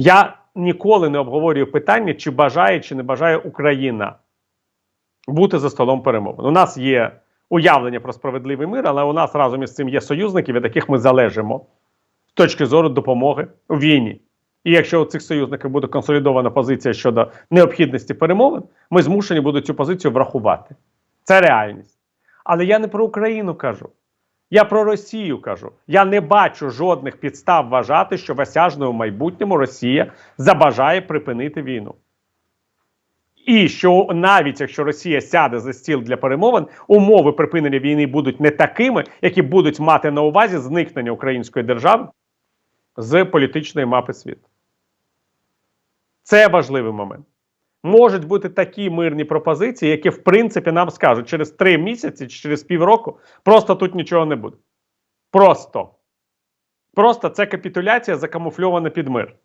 Я ніколи не обговорюю питання, чи бажає чи не бажає Україна бути за столом перемовин. У нас є уявлення про справедливий мир, але у нас разом із цим є союзники, від яких ми залежимо з точки зору допомоги у війні. І якщо у цих союзників буде консолідована позиція щодо необхідності перемовин, ми змушені будемо цю позицію врахувати. Це реальність. Але я не про Україну кажу. Я про Росію кажу. Я не бачу жодних підстав вважати, що в осяжному майбутньому Росія забажає припинити війну. І що навіть якщо Росія сяде за стіл для перемовин, умови припинення війни будуть не такими, які будуть мати на увазі зникнення української держави з політичної мапи світу. Це важливий момент. Можуть бути такі мирні пропозиції, які, в принципі, нам скажуть через три місяці чи через півроку просто тут нічого не буде. Просто. Просто це капітуляція закамуфльована під мир.